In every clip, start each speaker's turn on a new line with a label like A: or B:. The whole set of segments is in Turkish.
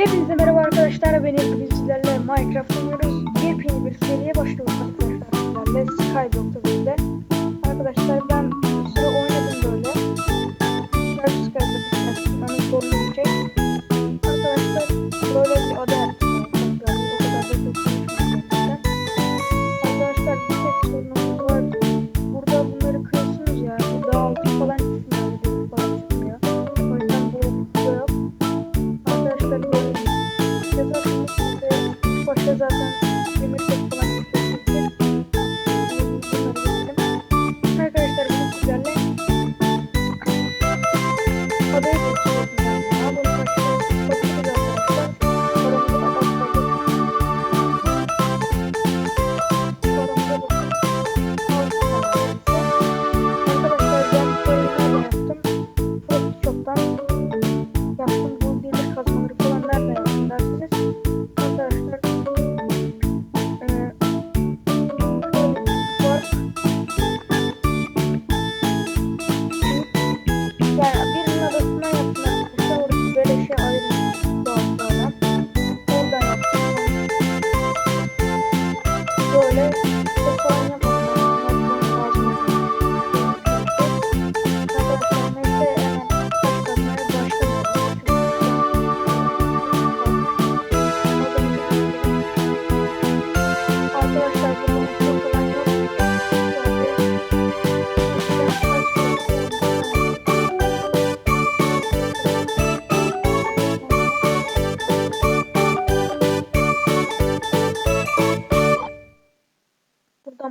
A: Hepinize merhaba arkadaşlar. Ben bugün sizlerle Minecraft oynuyoruz. Yepyeni bir seriye başlıyoruz arkadaşlar. Sizlerle Skyblock'ta böyle. Arkadaşlar ben Exatamente.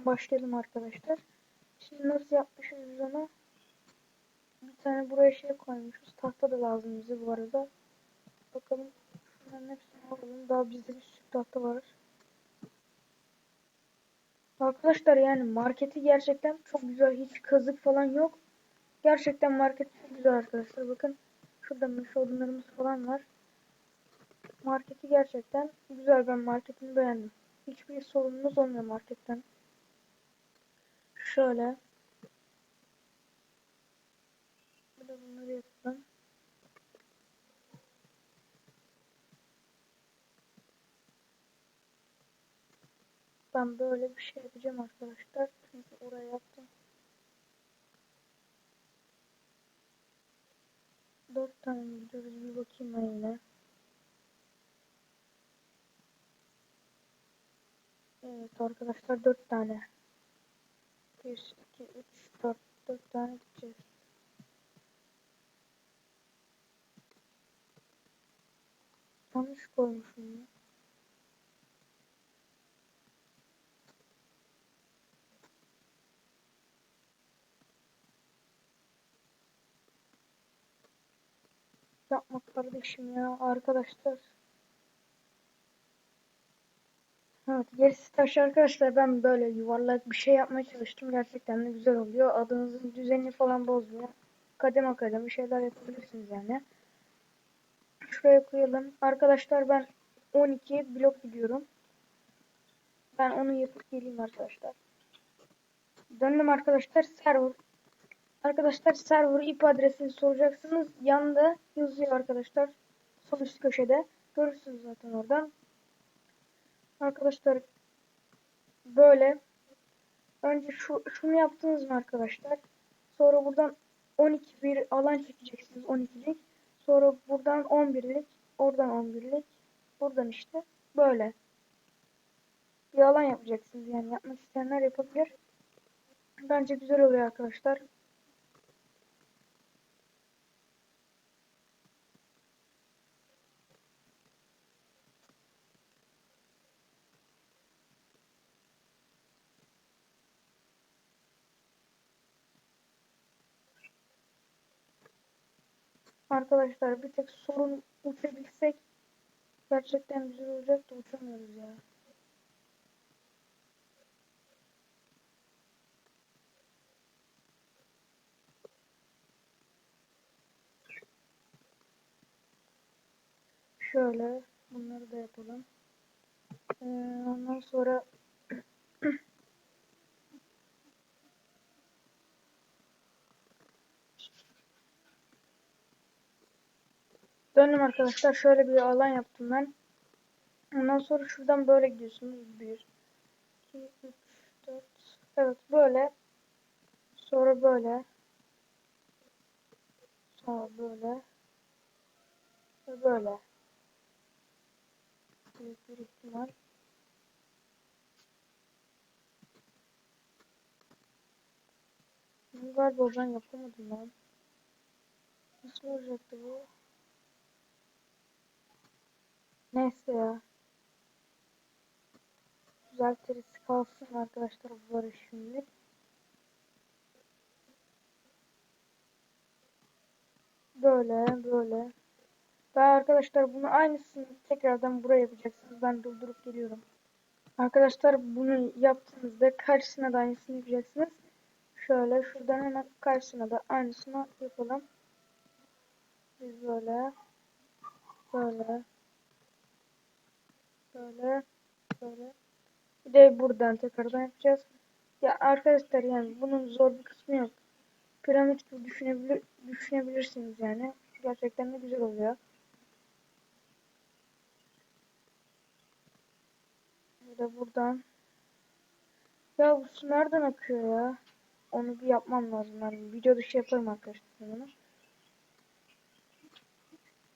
A: Başlayalım arkadaşlar. Şimdi nasıl yapmışız biz onu? Bir tane buraya şey koymuşuz. Tahta da lazım bize bu arada. Bakalım şunların hepsini alalım. Daha bizde bir sürü tahta var. Arkadaşlar yani marketi gerçekten çok güzel. Hiç kazık falan yok. Gerçekten market çok güzel arkadaşlar. Bakın şurada meş odunlarımız falan var. Marketi gerçekten güzel. Ben marketini beğendim. Hiçbir sorunumuz olmuyor marketten. Şöyle. Bir de bunları yapalım. Ben böyle bir şey yapacağım arkadaşlar. Çünkü oraya yaptım. Dört tane mi gidiyoruz? Bir bakayım ben yine. Evet arkadaşlar dört tane. Bir, iki, üç, dört. Dört tane gideceğiz. Yanlış koymuşum ya. Yapma kardeşim ya arkadaşlar. Evet gerisi taş arkadaşlar ben böyle yuvarlak bir şey yapmaya çalıştım. Gerçekten de güzel oluyor. Adınızın düzenini falan bozmuyor. Kademe kademe şeyler yapabilirsiniz yani. Şuraya koyalım. Arkadaşlar ben 12 blok gidiyorum. Ben onu yapıp geleyim arkadaşlar. Döndüm arkadaşlar server. Arkadaşlar server IP adresini soracaksınız. Yanında yazıyor arkadaşlar. Sol üst köşede. Görürsünüz zaten oradan. Arkadaşlar böyle önce şu şunu yaptınız mı arkadaşlar? Sonra buradan 12 bir alan çekeceksiniz 12'lik. Sonra buradan 11'lik, oradan 11'lik, buradan işte böyle bir alan yapacaksınız yani yapmak isteyenler yapabilir. Bence güzel oluyor arkadaşlar. Arkadaşlar bir tek sorun uçabilsek gerçekten güzel olacak da uçamıyoruz ya. Şöyle bunları da yapalım. Ee, ondan sonra Döndüm arkadaşlar. Şöyle bir alan yaptım ben. Ondan sonra şuradan böyle gidiyorsunuz. 1, 2, 3, 4. Evet böyle. Sonra böyle. Sonra böyle. Ve böyle. Büyük bir ihtimal. Galiba ben yapamadım lan. Nasıl olacaktı bu? Neyse ya. Düzeltiriz kalsın arkadaşlar bunları şimdi. Böyle böyle. Daha arkadaşlar bunu aynısını tekrardan buraya yapacaksınız. Ben durdurup geliyorum. Arkadaşlar bunu yaptığınızda karşısına da aynısını yapacaksınız. Şöyle şuradan hemen karşısına da aynısını yapalım. Biz böyle böyle böyle böyle bir de buradan tekrardan yapacağız. Ya arkadaşlar yani bunun zor bir kısmı yok. Piramit gibi düşünebilir, düşünebilirsiniz yani. Gerçekten de güzel oluyor. Bir de buradan. Ya bu su nereden akıyor ya? Onu bir yapmam lazım. Yani video dışı yaparım arkadaşlar bunu.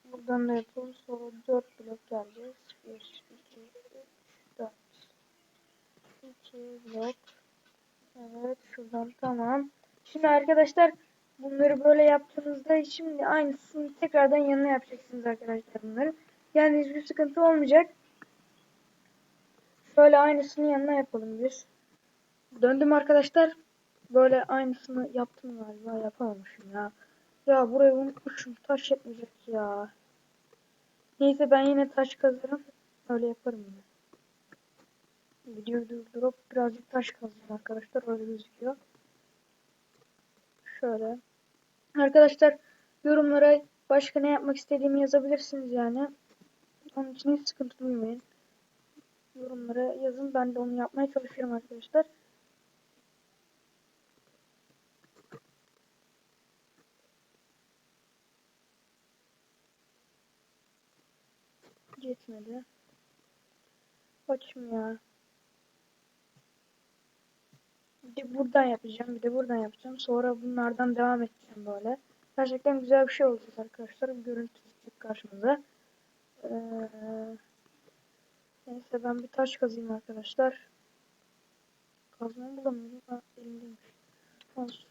A: Buradan da yapalım. Sonra 4 blok geleceğiz. 1, 2, 3, 4. 2 blok. Evet şuradan tamam. Şimdi arkadaşlar bunları böyle yaptığınızda şimdi aynısını tekrardan yanına yapacaksınız arkadaşlar bunları. Yani hiçbir sıkıntı olmayacak. Böyle aynısını yanına yapalım biz. Döndüm arkadaşlar. Böyle aynısını yaptım galiba yapamamışım ya. Ya burayı unutmuşum. Taş yetmeyecek ya. Neyse ben yine taş kazırım. Öyle yaparım yine. Videoyu durdurup birazcık taş kazacağım arkadaşlar. Öyle gözüküyor. Şöyle. Arkadaşlar yorumlara başka ne yapmak istediğimi yazabilirsiniz yani. Onun için hiç sıkıntı duymayın. Yorumlara yazın. Ben de onu yapmaya çalışıyorum arkadaşlar. Yetmedi. Açım ya. Bir buradan yapacağım. Bir de buradan yapacağım. Sonra bunlardan devam edeceğim böyle. Gerçekten güzel bir şey olacak arkadaşlar. Bir görüntü çıkacak karşımıza. Ee, neyse ben bir taş kazayım arkadaşlar. Kazmamı bulamıyorum. Ha, elimdeymiş. Olsun.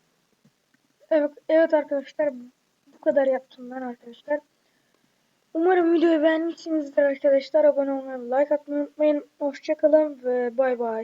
A: Evet, evet arkadaşlar. Bu kadar yaptım ben arkadaşlar. Umarım videoyu beğenmişsinizdir arkadaşlar. Abone olmayı, like atmayı unutmayın. Hoşçakalın ve bay bay.